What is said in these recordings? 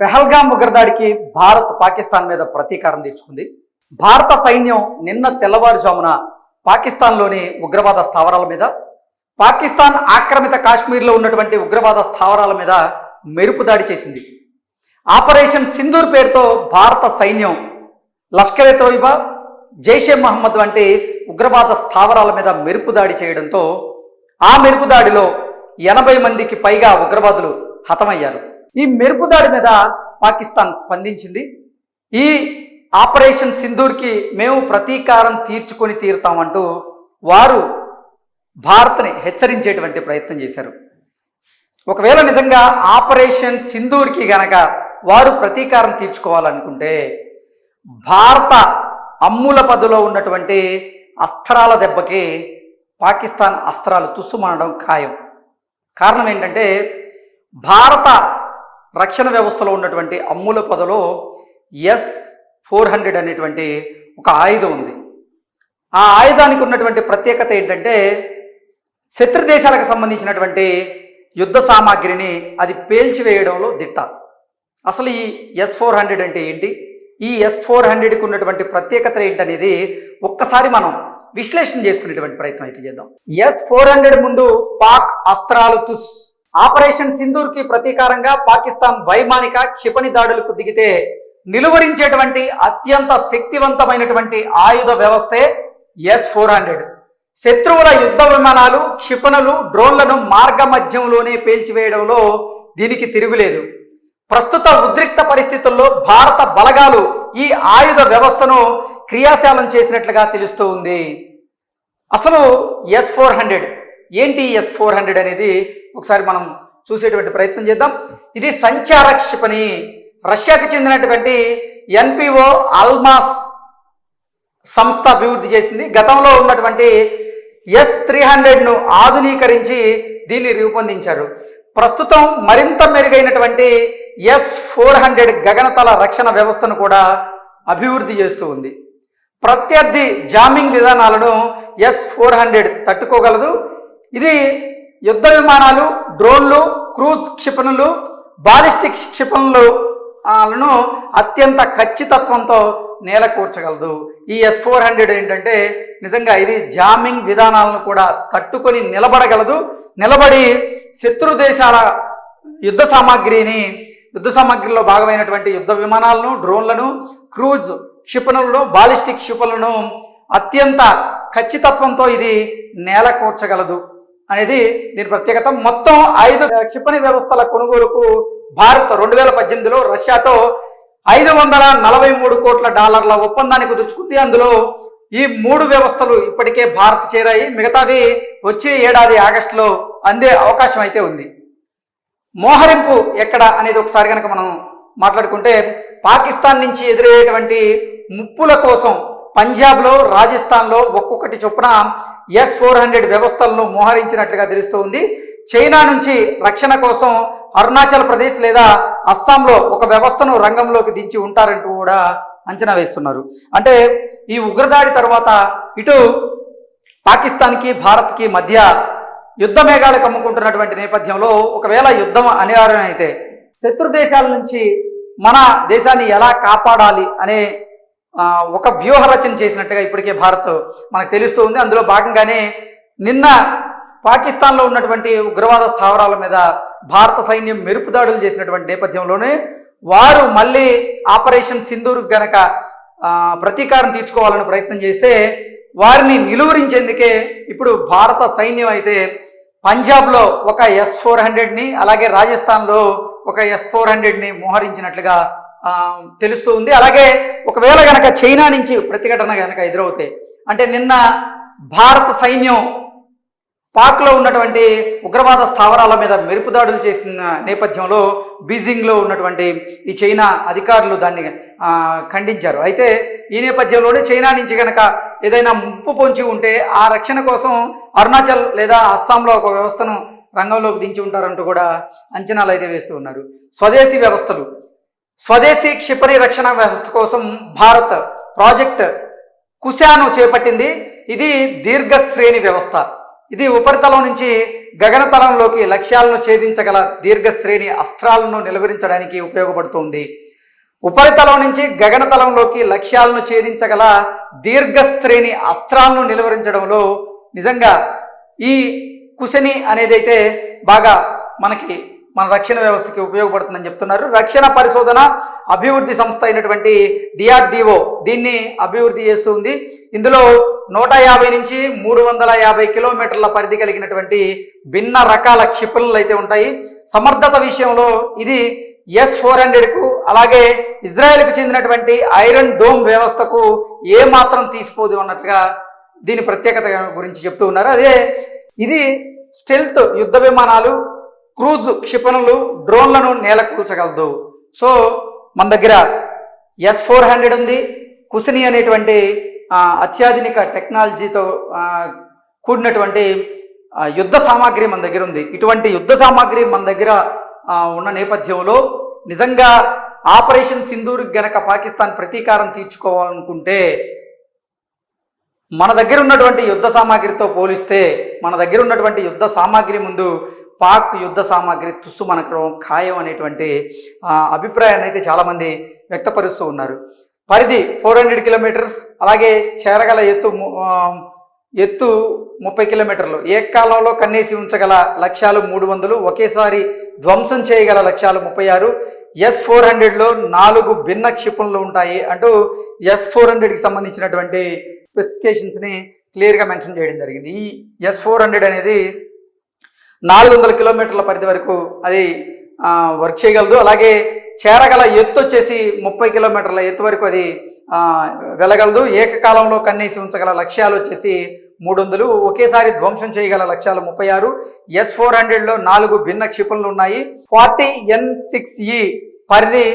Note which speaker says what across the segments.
Speaker 1: పెహల్గాం ఉగ్రదాడికి భారత్ పాకిస్తాన్ మీద ప్రతీకారం తీర్చుకుంది. భారత సైన్యం నిన్న తెల్లవారుజామున పాకిస్తాన్లోని ఉగ్రవాద స్థావరాల మీద పాకిస్తాన్ ఆక్రమిత కాశ్మీర్లో ఉన్నటువంటి ఉగ్రవాద స్థావరాల మీద మెరుపు దాడి చేసింది. ఆపరేషన్ సింధూర్ పేరుతో భారత సైన్యం లష్కరే తోయిబా జైషే మహమ్మద్ వంటి ఉగ్రవాద స్థావరాల మీద మెరుపు దాడి చేయడంతో ఆ మెరుపు దాడిలో ఎనభై మందికి పైగా ఉగ్రవాదులు హతమయ్యారు. ఈ మెరుపు దాడి మీద పాకిస్తాన్ స్పందించింది. ఈ ఆపరేషన్ సింధూర్కి మేము ప్రతీకారం తీర్చుకొని తీరుతామంటూ వారు భారత్ని హెచ్చరించేటువంటి ప్రయత్నం చేశారు. ఒకవేళ నిజంగా ఆపరేషన్ సింధూర్కి గనక వారు ప్రతీకారం తీర్చుకోవాలనుకుంటే భారత అమ్ముల పదులో ఉన్నటువంటి అస్త్రాల దెబ్బకి పాకిస్తాన్ అస్త్రాలు తుస్సుమనడం ఖాయం. కారణం ఏంటంటే భారత రక్షణ వ్యవస్థలో ఉన్నటువంటి అమ్ముల పదలో ఎస్ ఫోర్ హండ్రెడ్ అనేటువంటి ఒక ఆయుధం ఉంది. ఆ ఆయుధానికి ఉన్నటువంటి ప్రత్యేకత ఏంటంటే శత్రు దేశాలకు సంబంధించినటువంటి యుద్ధ సామాగ్రిని అది పేల్చివేయడంలో దిట్ట. అసలు ఈ ఎస్ ఫోర్ హండ్రెడ్ అంటే ఏంటి? ఈ ఎస్ ఫోర్ హండ్రెడ్కి ఉన్నటువంటి ప్రత్యేకత ఏంటనేది ఒక్కసారి మనం విశ్లేషణ చేసుకునేటువంటి ప్రయత్నం అయితే చేద్దాం. ఎస్ ఫోర్ హండ్రెడ్ ముందు పాక్ అస్త్రాలు తుస్ ఆపరేషన్ సింధూర్కి ప్రతీకారంగా పాకిస్తాన్ వైమానిక క్షిపణి దాడులకు దిగితే నిలువరించేటువంటి అత్యంత శక్తివంతమైనటువంటి ఆయుధ వ్యవస్థే ఎస్ ఫోర్ హండ్రెడ్. శత్రువుల యుద్ధ విమానాలు క్షిపణులు డ్రోన్లను మార్గ మధ్యంలోనే పేల్చివేయడంలో దీనికి తిరుగులేదు. ప్రస్తుత ఉద్రిక్త పరిస్థితుల్లో భారత బలగాలు ఈ ఆయుధ వ్యవస్థను క్రియాశీలం చేసినట్లుగా తెలుస్తూ ఉంది. అసలు ఎస్ ఫోర్ హండ్రెడ్ ఏంటి ఎస్ ఫోర్ హండ్రెడ్ అనేది? ఒకసారి మనం చూసేటువంటి ప్రయత్నం చేద్దాం. ఇది సంచార క్షిపణి రష్యాకు చెందినటువంటి ఎన్పిఓ అల్మాస్ సంస్థ అభివృద్ధి చేసింది. గతంలో ఉన్నటువంటి ఎస్ త్రీ హండ్రెడ్ను ఆధునీకరించి దీన్ని రూపొందించారు. ప్రస్తుతం మరింత మెరుగైనటువంటి ఎస్ ఫోర్ హండ్రెడ్ గగనతల రక్షణ వ్యవస్థను కూడా అభివృద్ధి చేస్తూ ఉంది. ప్రత్యర్థి జామింగ్ విధానాలను ఎస్ ఫోర్ హండ్రెడ్ తట్టుకోగలదు. ఇది యుద్ధ విమానాలు డ్రోన్లు క్రూజ్ క్షిపణులు బాలిస్టిక్ క్షిపణులను అత్యంత ఖచ్చితత్వంతో నేల కూర్చగలదు ఈ ఎస్ ఫోర్ హండ్రెడ్ ఏంటంటే నిజంగా ఇది జామింగ్ విధానాలను కూడా తట్టుకొని నిలబడగలదు. నిలబడి శత్రు దేశాల యుద్ధ సామాగ్రిని యుద్ధ సామాగ్రిలో భాగమైనటువంటి యుద్ధ విమానాలను డ్రోన్లను క్రూజ్ క్షిపణులను బాలిస్టిక్ క్షిపణులను అత్యంత ఖచ్చితత్వంతో ఇది నేల కూర్చగలదు అనేది దీని ప్రత్యేకత. మొత్తం ఐదు క్షిపణి వ్యవస్థల కొనుగోలుకు భారత్ రెండు వేల పద్దెనిమిదిలో రష్యాతో ఐదు వందల నలభై మూడు కోట్ల డాలర్ల ఒప్పందాన్ని కుదుర్చుకుంది అందులో ఈ మూడు వ్యవస్థలు ఇప్పటికే భారత్ చేరాయి. మిగతావి వచ్చే ఏడాది ఆగస్టులో అందే అవకాశం అయితే ఉంది. మోహరింపు ఎక్కడ అనేది ఒకసారి కనుక మనం మాట్లాడుకుంటే పాకిస్తాన్ నుంచి ఎదురయ్యేటువంటి ముప్పుల కోసం పంజాబ్లో రాజస్థాన్లో ఒక్కొక్కటి చొప్పున ఎస్ ఫోర్ హండ్రెడ్ వ్యవస్థలను మోహరించినట్లుగా తెలుస్తూ ఉంది చైనా నుంచి రక్షణ కోసం అరుణాచల్ ప్రదేశ్ లేదా అస్సాంలో ఒక వ్యవస్థను రంగంలోకి దించి ఉంటారంటూ కూడా అంచనా వేస్తున్నారు. అంటే ఈ ఉగ్రదాడి తర్వాత ఇటు పాకిస్తాన్కి భారత్కి మధ్య యుద్ధ మేఘాలు కమ్ముకుంటున్నటువంటి నేపథ్యంలో ఒకవేళ యుద్ధం అనివార్యమైతే శత్రు దేశాల నుంచి మన దేశాన్ని ఎలా కాపాడాలి అనే ఒక వ్యూహ రచన చేసినట్టుగా ఇప్పటికే భారత్ మనకు తెలుస్తూ ఉంది. అందులో భాగంగానే నిన్న పాకిస్తాన్లో ఉన్నటువంటి ఉగ్రవాద స్థావరాల మీద భారత సైన్యం మెరుపు దాడులు చేసినటువంటి నేపథ్యంలోనే వారు మళ్ళీ ఆపరేషన్ సింధూర్ గనక ప్రతీకారం తీర్చుకోవాలని ప్రయత్నం చేస్తే వారిని నిలువరించేందుకే ఇప్పుడు భారత సైన్యం అయితే పంజాబ్లో ఒక ఎస్ ఫోర్ హండ్రెడ్ని అలాగే రాజస్థాన్లో ఒక ఎస్ ఫోర్ హండ్రెడ్ని మోహరించినట్లుగా తెలుస్తూ ఉంది. అలాగే ఒకవేళ గనక చైనా నుంచి ప్రతిఘటన గనక ఎదురవుతాయి అంటే నిన్న భారత సైన్యం పాక్లో ఉన్నటువంటి ఉగ్రవాద స్థావరాల మీద మెరుపు దాడులు చేసిన నేపథ్యంలో బీజింగ్లో ఉన్నటువంటి ఈ చైనా అధికారులు దాన్ని ఖండించారు. అయితే ఈ నేపథ్యంలోనే చైనా నుంచి కనుక ఏదైనా ముప్పు పొంచి ఉంటే ఆ రక్షణ కోసం అరుణాచల్ లేదా అస్సాంలో ఒక వ్యవస్థను రంగంలోకి దించి ఉంటారంటూ కూడా అంచనాలు అయితే వేస్తూ ఉన్నారు. స్వదేశీ వ్యవస్థలు స్వదేశీ క్షిపణి రక్షణ వ్యవస్థ కోసం భారత్ ప్రాజెక్ట్ కుశాను చేపట్టింది. ఇది దీర్ఘ శ్రేణి వ్యవస్థ. ఇది ఉపరితలం నుంచి గగనతలంలోకి లక్ష్యాలను ఛేదించగల దీర్ఘ శ్రేణి అస్త్రాలను నిలువరించడానికి ఉపయోగపడుతుంది. ఉపరితలం నుంచి గగనతలంలోకి లక్ష్యాలను ఛేదించగల దీర్ఘ శ్రేణి అస్త్రాలను నిలువరించడంలో నిజంగా ఈ కుశని అనేది అయితే బాగా మనకి మన రక్షణ వ్యవస్థకి ఉపయోగపడుతుందని చెప్తున్నారు. రక్షణ పరిశోధన అభివృద్ధి సంస్థ అయినటువంటి డిఆర్డిఓ దీన్ని అభివృద్ధి చేస్తూ ఉంది. ఇందులో నూట యాభై నుంచి మూడు వందల యాభై కిలోమీటర్ల పరిధి కలిగినటువంటి భిన్న రకాల క్షిపణులు అయితే ఉంటాయి. సమర్థత విషయంలో ఇది ఎస్ ఫోర్ హండ్రెడ్కు అలాగే ఇజ్రాయెల్కు చెందినటువంటి ఐరన్ డోమ్ వ్యవస్థకు ఏ మాత్రం తీసిపోదు అన్నట్లుగా దీని ప్రత్యేకత గురించి చెప్తూ ఉన్నారు. అదే ఇది స్టెల్త్ యుద్ధ విమానాలు క్రూజ్ క్షిపణులు డ్రోన్లను నేలకూల్చగలదు. సో మన దగ్గర ఎస్ ఫోర్ హండ్రెడ్ ఉంది. కుసిని అనేటువంటి అత్యాధునిక టెక్నాలజీతో కూడినటువంటి యుద్ధ సామాగ్రి మన దగ్గర ఉంది. ఇటువంటి యుద్ధ సామాగ్రి మన దగ్గర ఉన్న నేపథ్యంలో నిజంగా ఆపరేషన్ సింధూర్ గనక పాకిస్తాన్ ప్రతీకారం తీర్చుకోవాలనుకుంటే మన దగ్గర ఉన్నటువంటి యుద్ధ సామాగ్రితో పోలిస్తే మన దగ్గర ఉన్నటువంటి యుద్ధ సామాగ్రి ముందు పాక్ యుద్ధ సామాగ్రి తుస్సు మనకు ఖాయం అనేటువంటి ఆ, అభిప్రాయాన్ని అయితే చాలామంది వ్యక్తపరుస్తూ ఉన్నారు. పరిధి ఫోర్ హండ్రెడ్ కిలోమీటర్స్ అలాగే చేరగల ఎత్తు ము- ఎత్తు ముప్పై కిలోమీటర్లు. ఏకాలంలో కన్నేసి ఉంచగల లక్ష్యాలు మూడు వందలు ఒకేసారి ధ్వంసం చేయగల లక్ష్యాలు ముప్పై ఆరు. ఎస్ ఫోర్ హండ్రెడ్లో నాలుగు భిన్న క్షిపణులు ఉంటాయి అంటూ ఎస్ ఫోర్ హండ్రెడ్కి సంబంధించినటువంటి స్పెసిఫికేషన్స్ని క్లియర్గా మెన్షన్ చేయడం జరిగింది. ఈ ఎస్ ఫోర్ హండ్రెడ్ అనేది నాలుగు వందల కిలోమీటర్ల పరిధి వరకు అది వర్క్ చేయగలదు. అలాగే చేరగల ఎత్తు వచ్చేసి ముప్పై కిలోమీటర్ల ఎత్తు వరకు అది వెళ్ళగలదు. ఏకకాలంలో కన్నేసి ఉంచగల లక్ష్యాలు వచ్చేసి మూడు వందలు ఒకేసారి ధ్వంసం చేయగల లక్ష్యాలు ముప్పై ఆరు. ఎస్ ఫోర్ హండ్రెడ్లో నాలుగు భిన్న క్షిపణులు ఉన్నాయి. ఫార్టీ ఎన్ సిక్స్ ఈ పరిధి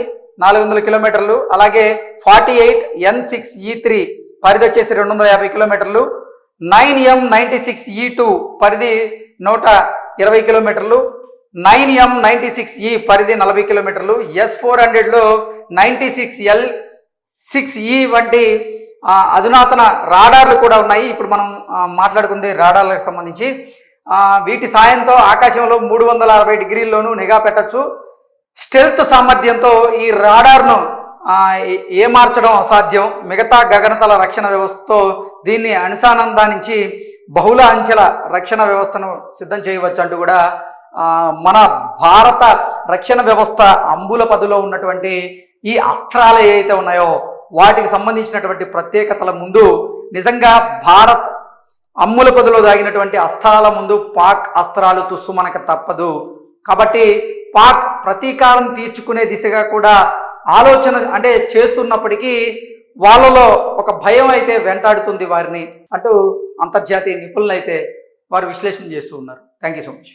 Speaker 1: నాలుగు వందల కిలోమీటర్లు. అలాగే forty eight N six E three పరిధి వచ్చేసి రెండు వందల యాభై కిలోమీటర్లు. Nine M ninety six E two పరిధి నూట ఇరవై కిలోమీటర్లు నైన్ ఎం నైంటీ సిక్స్ ఈ పరిధి నలభై కిలోమీటర్లు ఎస్ ఫోర్ హండ్రెడ్లో ninety six L six E వంటి అధునాతన రాడార్లు కూడా ఉన్నాయి. ఇప్పుడు మనం మాట్లాడుకుంది రాడార్లకు సంబంధించి. వీటి సాయంతో ఆకాశంలో మూడు వందల అరవై డిగ్రీల్లోనూ నిఘా పెట్టచ్చు. స్టెల్త్ సామర్థ్యంతో ఈ రాడార్ను ఏమార్చడం అసాధ్యం. మిగతా గగనతల రక్షణ వ్యవస్థతో దీన్ని అనుసానందానించి బహుళ అంచెల రక్షణ వ్యవస్థను సిద్ధం చేయవచ్చు అంటూ కూడా మన భారత రక్షణ వ్యవస్థ అంబుల పదులో ఉన్నటువంటి ఈ అస్త్రాలు ఏవైతే ఉన్నాయో వాటికి సంబంధించినటువంటి ప్రత్యేకతల ముందు నిజంగా భారత్ అమ్ముల పదులో దాగినటువంటి అస్త్రాల ముందు పాక్ అస్త్రాలు తుస్సు మనకు తప్పదు. కాబట్టి పాక్ ప్రతీకారం తీర్చుకునే దిశగా కూడా ఆలోచన అంటే చేస్తున్నప్పటికీ వాళ్ళలో ఒక భయం అయితే వెంటాడుతుంది వారిని అంటూ అంతర్జాతీయ నిపుణులైతే వారు విశ్లేషణ చేస్తూ ఉన్నారు. Thank you so much